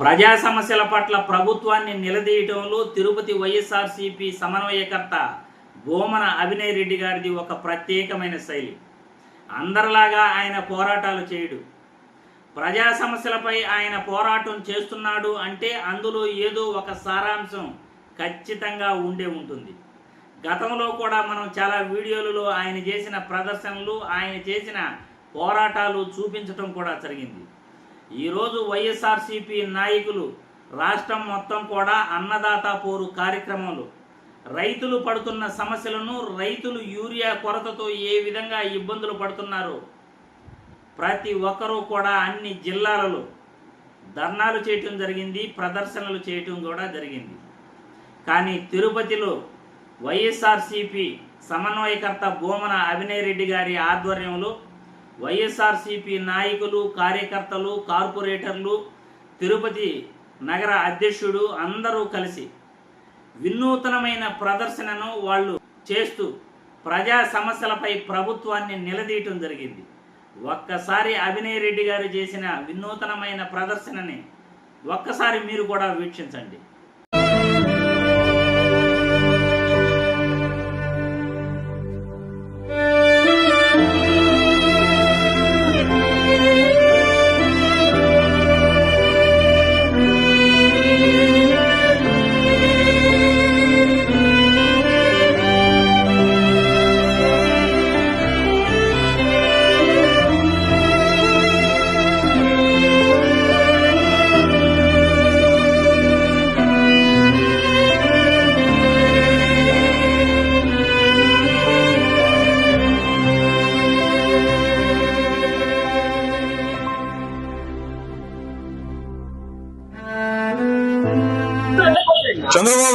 ప్రజా సమస్యల పట్ల ప్రభుత్వాన్ని నిలదీయటంలో తిరుపతి వైఎస్ఆర్సీపీ సమన్వయకర్త భూమన అభినయ్ రెడ్డి గారిది ఒక ప్రత్యేకమైన శైలి. అందరిలాగా ఆయన పోరాటాలు చేయడు. ప్రజా సమస్యలపై ఆయన పోరాటం చేస్తున్నాడు అంటే అందులో ఏదో ఒక సారాంశం ఖచ్చితంగా ఉండే ఉంటుంది. గతంలో కూడా మనం చాలా వీడియోలలో ఆయన చేసిన ప్రదర్శనలు ఆయన చేసిన పోరాటాలు చూపించటం కూడా జరిగింది. ఈరోజు వైఎస్ఆర్సీపీ నాయకులు రాష్ట్రం మొత్తం కూడా అన్నదాత పోరు కార్యక్రమంలో. రైతులు పడుతున్న సమస్యలను రైతులు యూరియా కొరతతో ఏ విధంగా ఇబ్బందులు పడుతున్నారో? ప్రతి ఒక్కరూ కూడా అన్ని జిల్లాలలో ధర్నాలు చేయటం జరిగింది ప్రదర్శనలు చేయటం కూడా జరిగింది. కానీ తిరుపతిలో వైఎస్ఆర్సీపీ సమన్వయకర్త భూమన అభినయ్ రెడ్డి గారి ఆధ్వర్యంలో వైఎస్ఆర్సీపీ నాయకులు కార్యకర్తలు కార్పొరేటర్లు తిరుపతి నగర అధ్యక్షుడు అందరూ కలిసి వినూతనమైన ప్రదర్శనను వాళ్ళు చేస్తూ ప్రజా సమస్యలపై ప్రభుత్వాన్ని నిలదీయటం జరిగింది. ఒక్కసారి అభినయ్ రెడ్డి గారు చేసిన వినూతనమైన ప్రదర్శనని ఒక్కసారి మీరు కూడా వీక్షించండి.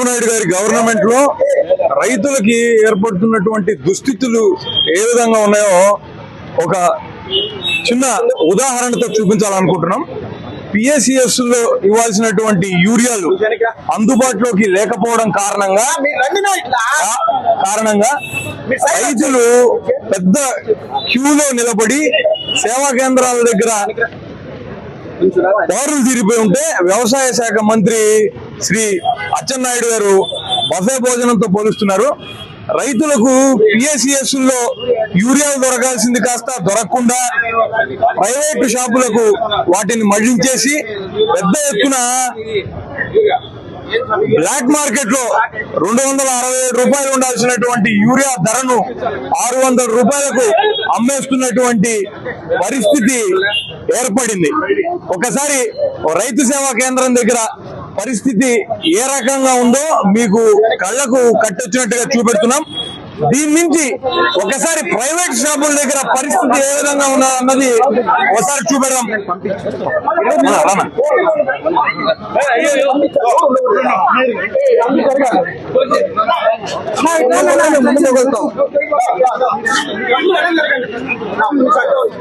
నాయుడు గారి గవర్నమెంట్లో రైతులకి ఏర్పడుతున్నటువంటి దుస్థితులు ఏ విధంగా ఉన్నాయో ఒక చిన్న ఉదాహరణతో చూపించాలనుకుంటున్నాం. పిఎస్సిఎస్లో ఇవ్వాల్సినటువంటి యూరియాలు అందుబాటులోకి లేకపోవడం కారణంగా కారణంగా రైతులు పెద్ద క్యూలో నిలబడి సేవా కేంద్రాల దగ్గర దారులు తీరిపోయి ఉంటే వ్యవసాయ శాఖ మంత్రి శ్రీ అచ్చెన్నాయుడు గారు బఫే భోజనంతో పోలుస్తున్నారు. రైతులకు పిఎస్సిఎస్లో యూరియా దొరకాల్సింది కాస్త దొరకకుండా ప్రైవేటు షాపులకు వాటిని మళ్ళించేసి పెద్ద ఎత్తున బ్లాక్ మార్కెట్లో రెండు వందల అరవై ఏడు రూపాయలు ఉండాల్సినటువంటి యూరియా ధరను ఆరు వందల రూపాయలకు అమ్మేస్తున్నటువంటి పరిస్థితి ఏర్పడింది. ఒకసారి రైతు సేవా కేంద్రం దగ్గర పరిస్థితి ఏ రకంగా ఉందో మీకు కళ్ళకు కట్టొచ్చినట్టుగా చూపెడుతున్నాం. దీని నుంచి ఒకసారి ప్రైవేట్ షాపుల దగ్గర పరిస్థితి ఏ విధంగా ఉన్నదన్నది ఒకసారి చూపెడదాం.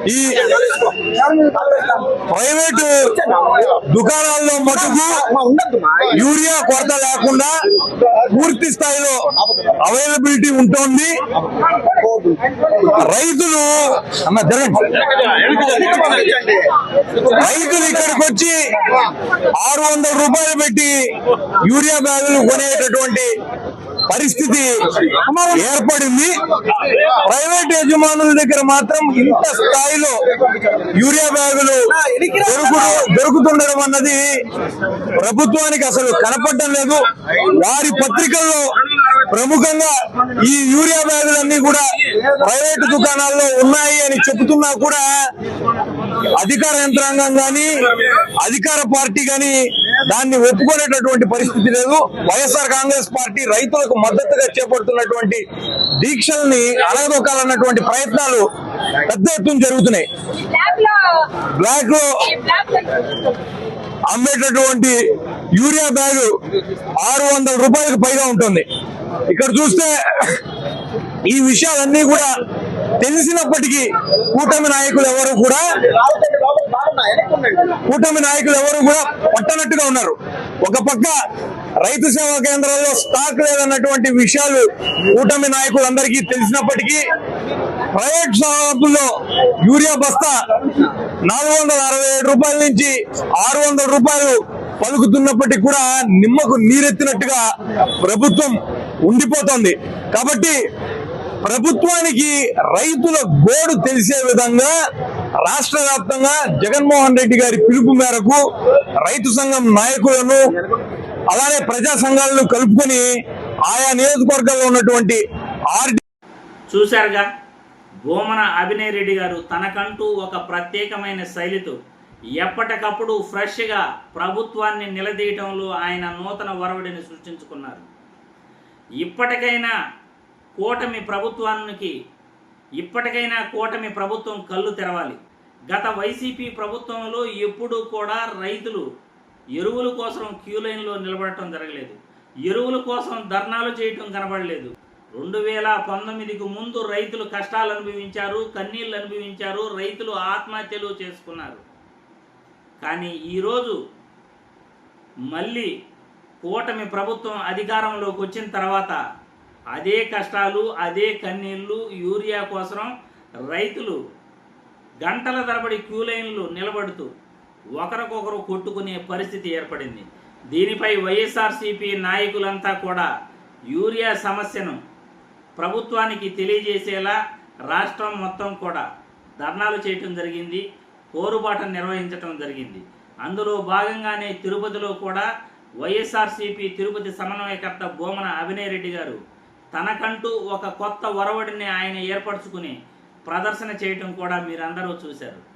ఈ ప్రైవేటు దుకాణాల్లో మటుకు యూరియా కొరత లేకుండా పూర్తి స్థాయిలో అవైలబిలిటీ ఉంటుంది. రైతులు అన్న జరగండి. రైతులు ఇక్కడికి వచ్చి ఆరు వందల రూపాయలు పెట్టి యూరియా బ్యాగులు కొనేటటువంటి పరిస్థితి ఏర్పడింది ప్రైవేట్ యజమానుల దగ్గర మాత్రం ఇంత స్థాయిలో యూరియా బ్యాగులు దొరుకుడు దొరుకుతుండడం అన్నది ప్రభుత్వానికి అసలు కనపడడం లేదు. వారి పత్రికల్లో ప్రముఖంగా ఈ యూరియా బ్యాగులన్నీ కూడా ప్రైవేటు దుకాణాల్లో ఉన్నాయి అని చెబుతున్నా కూడా అధికార యంత్రాంగం కానీ అధికార పార్టీ కానీ దాన్ని ఒప్పుకునేటటువంటి పరిస్థితి లేదు. వైఎస్ఆర్ కాంగ్రెస్ పార్టీ రైతులకు మద్దతుగా చేపడుతున్నటువంటి దీక్షల్ని అలగదొక్కాలన్నటువంటి ప్రయత్నాలు పెద్ద ఎత్తున జరుగుతున్నాయి. బ్లాక్లో అమ్మేటటువంటి యూరియా బ్యాగ్ ఆరు వందల రూపాయలకు పైగా ఉంటుంది. ఇక్కడ చూస్తే ఈ విషయాలన్నీ కూడా తెలిసినప్పటికీ కూటమి నాయకులు ఎవరు కూడా కూటమి నాయకులు ఎవరు కూడా పట్టనట్టుగా ఉన్నారు. ఒక పక్క రైతు సేవా కేంద్రాల్లో స్టాక్ లేదన్నటువంటి విషయాలు కూటమి నాయకులందరికీ తెలిసినప్పటికీ ప్రైవేట్ షాపుల్లో యూరియా బస్తా నాలుగు వందల అరవై ఏడు రూపాయల నుంచి ఆరు వందల రూపాయలు పలుకుతున్నప్పటికీ కూడా నిమ్మకు నీరెత్తినట్టుగా ప్రభుత్వం ఉండిపోతోంది. కాబట్టి ప్రభుత్వానికి రైతుల గోడు తెలిసే విధంగా రాష్ట్ర వ్యాప్తంగా జగన్మోహన్ రెడ్డి గారి పిలుపు మేరకు రైతు సంఘం నాయకులను అలానే ప్రజా సంఘాలను కలుపుకొని ఆయా నియోజకవర్గాల్లో ఉన్నటువంటి ఆర్డి చూశారుగా? గోమన అభినయ్ రెడ్డి గారు తనకంటూ ఒక ప్రత్యేకమైన శైలితో ఎప్పటికప్పుడు ఫ్రెష్గా ప్రభుత్వాన్ని నిలదీయటంలో ఆయన నూతన ఒరవడిని సృష్టించుకున్నారు. ఇప్పటికైనా కూటమి ప్రభుత్వానికి ఇప్పటికైనా కూటమి ప్రభుత్వం కళ్ళు తెరవాలి. గత వైసీపీ ప్రభుత్వంలో ఎప్పుడూ కూడా రైతులు ఎరువుల కోసం క్యూ లైన్లో నిలబడటం జరగలేదు. ఎరువుల కోసం ధర్నాలు చేయటం కనబడలేదు. రెండు వేల పంతొమ్మిదికి ముందు రైతులు కష్టాలు అనుభవించారు కన్నీళ్ళు అనుభవించారు రైతులు ఆత్మహత్యలు చేసుకున్నారు. కానీ ఈరోజు మళ్ళీ కూటమి ప్రభుత్వం అధికారంలోకి వచ్చిన తర్వాత అదే కష్టాలు అదే కన్నీళ్ళు యూరియా కోసం రైతులు గంటల తరబడి క్యూ లైన్లు నిలబడుతూ ఒకరికొకరు కొట్టుకునే పరిస్థితి ఏర్పడింది. దీనిపై వైఎస్ఆర్సీపీ నాయకులంతా కూడా యూరియా సమస్యను ప్రభుత్వానికి తెలియజేసేలా రాష్ట్రం మొత్తం కూడా ధర్నాలు చేయటం జరిగింది పోరుబాట నిర్వహించటం జరిగింది. అందులో భాగంగానే తిరుపతిలో కూడా వైఎస్ఆర్సీపీ తిరుపతి సమన్వయకర్త బోమన అభినయ్ రెడ్డి గారు తనకంటూ ఒక కొత్త ఒరవడిని ఆయన ఏర్పరచుకుని ప్రదర్శన చేయటం కూడా మీరందరూ చూశారు.